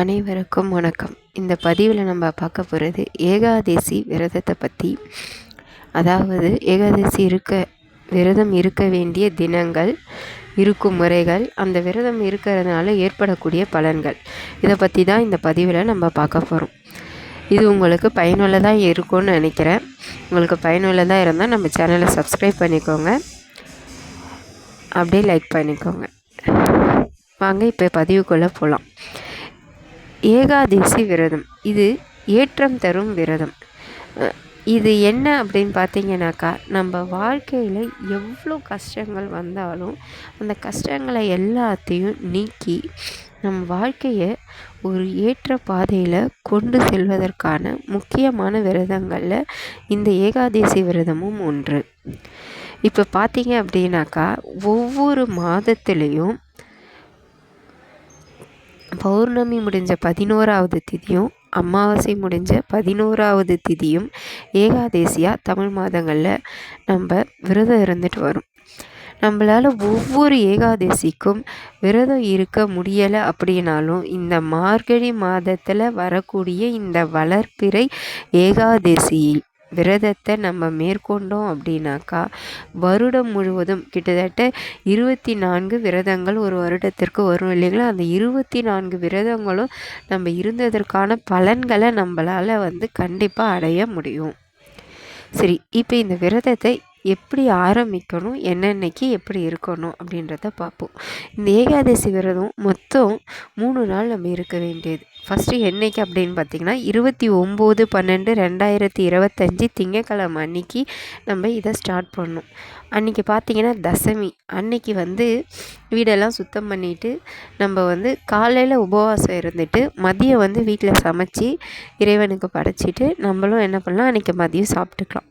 அனைவருக்கும் வணக்கம். இந்த பதிவில் நம்ம பார்க்க போகிறது ஏகாதசி விரதத்தை பற்றி அதாவது ஏகாதசி இருக்க விரதம் இருக்க வேண்டிய தினங்கள் இருக்கும் முறைகள் அந்த விரதம் இருக்கிறதுனால ஏற்படக்கூடிய பலன்கள். இதை பற்றி தான் இந்த பதிவில் நம்ம பார்க்க போகிறோம் இது உங்களுக்கு பயனுள்ளதாக இருக்கும்னு நினைக்கிறேன். உங்களுக்கு பயனுள்ளதாக இருந்தால் நம்ம சேனலை சப்ஸ்கிரைப் பண்ணிக்கோங்க. அப்படியே லைக் பண்ணிக்கோங்க. வாங்க இப்போ பதிவுக்குள்ளே போகலாம் ஏகாதசி விரதம். இது ஏற்றம் தரும் விரதம். இது என்ன அப்படின்னு பார்த்தீங்கன்னாக்கா நம்ம வாழ்க்கையில் எவ்வளோ கஷ்டங்கள் வந்தாலும் அந்த கஷ்டங்களை எல்லாத்தையும் நீக்கி நம் வாழ்க்கையை ஒரு ஏற்ற பாதையில் கொண்டு செல்வதற்கான முக்கியமான விரதங்களில் இந்த ஏகாதசி விரதமும் ஒன்று. இப்போ பார்த்தீங்க அப்படின்னாக்கா ஒவ்வொரு மாதத்துலேயும் பௌர்ணமி முடிஞ்ச பதினோராவது திதியும் அமாவாசை முடிஞ்ச பதினோராவது திதியும் ஏகாதேசியாக தமிழ் மாதங்களில் நம்ம விரதம் இருந்துட்டு வரும். நம்மளால் ஒவ்வொரு ஏகாதசிக்கும் விரதம் இருக்க முடியலை அப்படின்னாலும் இந்த மார்கழி மாதத்தில் வரக்கூடிய இந்த வளர்ப்பிறை ஏகாதசியில் விரதத்தை நம்ம மேற்கொண்டோம் அப்படின்னாக்கா வருடம் முழுவதும் கிட்டத்தட்ட இருபத்தி நான்கு விரதங்கள் ஒரு வருடத்திற்கு வரும் இல்லைங்களா? அந்த இருபத்தி நான்கு விரதங்களும் நம்ம இருந்ததற்கான பலன்களை நம்மளால் வந்து கண்டிப்பாக அடைய முடியும். சரி இப்போ இந்த விரதத்தை எப்படி ஆரம்பிக்கணும் என்னென்னைக்கு எப்படி இருக்கணும் அப்படின்றத பார்ப்போம். இந்த ஏகாதசி விரதம் மொத்தம் மூணு நாள் நம்ம இருக்க வேண்டியது. ஃபஸ்ட்டு என்றைக்கு அப்படின்னு பார்த்திங்கன்னா இருபத்தி ஒம்பது பன்னெண்டு ரெண்டாயிரத்தி இருபத்தஞ்சி திங்கக்கிழமை அன்னைக்கு நம்ம இதை ஸ்டார்ட் பண்ணோம் அன்றைக்கி பார்த்திங்கன்னா தசமி. அன்னைக்கு வந்து வீடெல்லாம் சுத்தம் பண்ணிவிட்டு நம்ம வந்து காலையில் உபவாசம் இருந்துட்டு மதியம் வந்து வீட்டில் சமைச்சி இறைவனுக்கு படைச்சிட்டு நம்மளும் என்ன பண்ணலாம் அன்றைக்கி மதியம் சாப்பிட்டுக்கலாம்.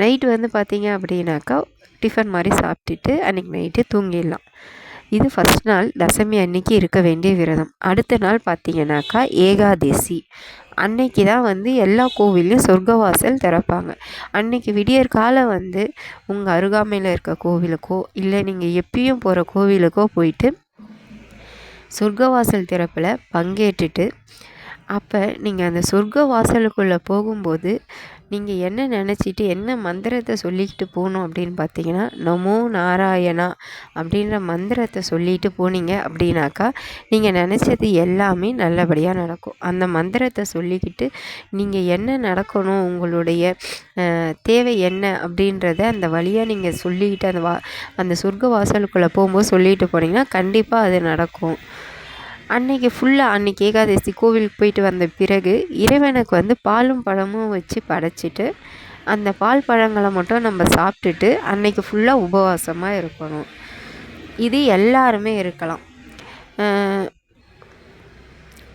நைட்டு வந்து பார்த்திங்க அப்படின்னாக்கா டிஃபன் மாதிரி சாப்பிட்டுட்டு அன்றைக்கி நைட்டு தூங்கிடலாம். இது ஃபஸ்ட் நாள் தசமி அன்னைக்கு இருக்க வேண்டிய விரதம். அடுத்த நாள் பார்த்திங்கனாக்கா ஏகாதசி. அன்னைக்கு தான் வந்து எல்லா கோவில்லையும் சொர்க்கவாசல் திறப்பாங்க. அன்னைக்கு விடியற் காலம் வந்து உங்கள் அருகாமையில் இருக்க கோவிலுக்கோ இல்லை நீங்கள் எப்பயும் போகிற கோவிலுக்கோ போயிட்டு சொர்க்கவாசல் திறப்பில் பங்கேற்றுட்டு அப்போ நீங்கள் அந்த சொர்க்க வாசலுக்குள்ளே போகும்போது நீங்கள் என்ன நினச்சிட்டு என்ன மந்திரத்தை சொல்லிக்கிட்டு போகணும் அப்படின்னு பார்த்தீங்கன்னா நமோ நாராயணா அப்படின்ற மந்திரத்தை சொல்லிட்டு போனீங்க அப்படின்னாக்கா நீங்கள் நினச்சது எல்லாமே நல்லபடியாக நடக்கும். அந்த மந்திரத்தை சொல்லிக்கிட்டு நீங்கள் என்ன நடக்கணும் உங்களுடைய தேவை என்ன அப்படின்றத அந்த வழியாக நீங்கள் சொல்லிக்கிட்டு அந்த வா அந்த சொர்க்க வாசலுக்குள்ளே போகும்போது சொல்லிட்டு போனீங்கன்னா கண்டிப்பாக அது நடக்கும். அன்னைக்கு ஃபுல்லாக அன்னைக்கு ஏகாதசி கோவிலுக்கு போயிட்டு வந்த பிறகு இறைவனுக்கு வந்து பாலும் பழமும் வச்சு படைச்சிட்டு அந்த பால் பழங்களை மட்டும் நம்ம சாப்பிட்டுட்டு அன்னைக்கு ஃபுல்லாக உபவாசமாக இருக்கணும். இது எல்லாருமே இருக்கலாம்.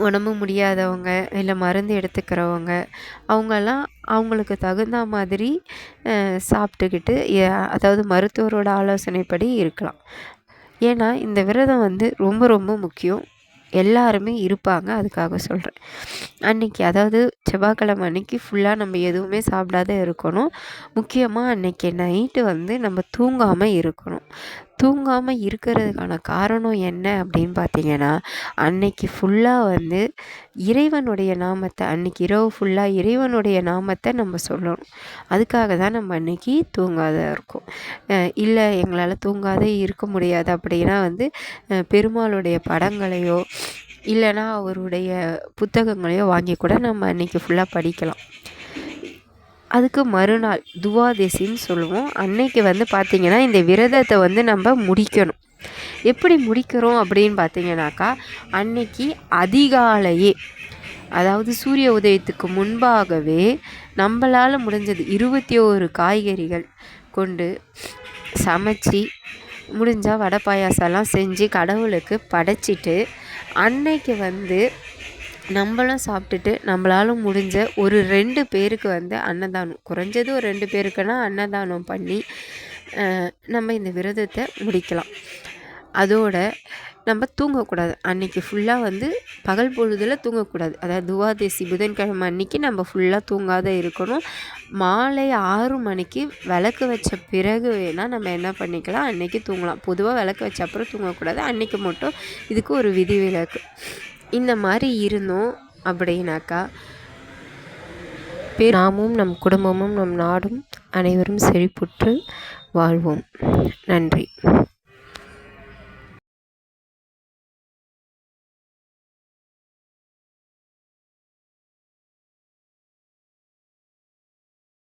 உடம்பு முடியாதவங்க இல்லை மருந்து எடுத்துக்கிறவங்க அவங்கெல்லாம் அவங்களுக்கு தகுந்த மாதிரி சாப்பிட்டுக்கிட்டு அதாவது மருத்துவரோட ஆலோசனைப்படி இருக்கலாம். ஏன்னா இந்த விரதம் வந்து ரொம்ப ரொம்ப முக்கியம். எல்லாருமே இருப்பாங்க அதுக்காக சொல்கிறேன் அன்னைக்கு அதாவது செவ்வாய்க்கிழமை அன்னைக்கு ஃபுல்லாக நம்ம எதுவுமே சாப்பிடாத இருக்கணும். முக்கியமாக அன்னைக்கு நைட்டு வந்து நம்ம தூங்காமல் இருக்கணும். தூங்காமல் இருக்கிறதுக்கான காரணம் என்ன அப்படின்னு பார்த்தீங்கன்னா அன்னைக்கு ஃபுல்லாக வந்து இறைவனுடைய நாமத்தை அன்னைக்கு இரவு ஃபுல்லாக இறைவனுடைய நாமத்தை நம்ம சொல்லணும். அதுக்காக தான் நம்ம அன்னைக்கு தூங்காத இருக்கோம். இல்லை எங்களால் தூங்காத இருக்க முடியாது அப்படின்னா வந்து பெருமாளுடைய படங்களையோ இல்லைனா அவருடைய புத்தகங்களையோ வாங்கி கூட நம்ம அன்றைக்கி ஃபுல்லாக படிக்கலாம். அதுக்கு மறுநாள் துவாதசின்னு சொல்லுவோம். அன்னைக்கு வந்து பார்த்திங்கன்னா இந்த விரதத்தை வந்து நம்ம முடிக்கணும். எப்படி முடிக்கிறோம் அப்படின்னு பார்த்தீங்கன்னாக்கா அன்னைக்கு அதிகாலையே அதாவது சூரிய உதயத்துக்கு முன்பாகவே நம்மளால் முடிஞ்சது இருபத்தி ஓரு காய்கறிகள் கொண்டு சமைச்சி முடிஞ்சால் வடை பாயாசம்லாம் செஞ்சு கடவுளுக்கு படைச்சிட்டு அன்னைக்கு வந்து நம்மளும் சாப்பிட்டுட்டு நம்மளால் முடிஞ்ச ஒரு ரெண்டு பேருக்கு வந்து அன்னதானம் குறைஞ்சது ஒரு ரெண்டு பேருக்குன்னா அன்னதானம் பண்ணி நம்ம இந்த விரதத்தை முடிக்கலாம். அதோட நம்ம தூங்கக்கூடாது. அன்றைக்கி ஃபுல்லாக வந்து பகல் பொழுதில் தூங்கக்கூடாது. அதாவது துவாதேசி புதன்கிழமை அன்றைக்கி நம்ம ஃபுல்லாக தூங்காத இருக்கணும். மாலை ஆறு மணிக்கு விளக்கு வச்ச பிறகு வேணால் நம்ம என்ன பண்ணிக்கலாம் அன்றைக்கி தூங்கலாம். பொதுவாக விளக்கு வச்ச அப்புறம் தூங்கக்கூடாது. அன்றைக்கி மட்டும் இதுக்கு ஒரு விதி விலக்கு இந்த மாதிரி இருந்தோம் அப்படின்னாக்கா நாமும் நம் குடும்பமும் நம் நாடும் அனைவரும் செழிப்புற்று வாழ்வோம். நன்றி.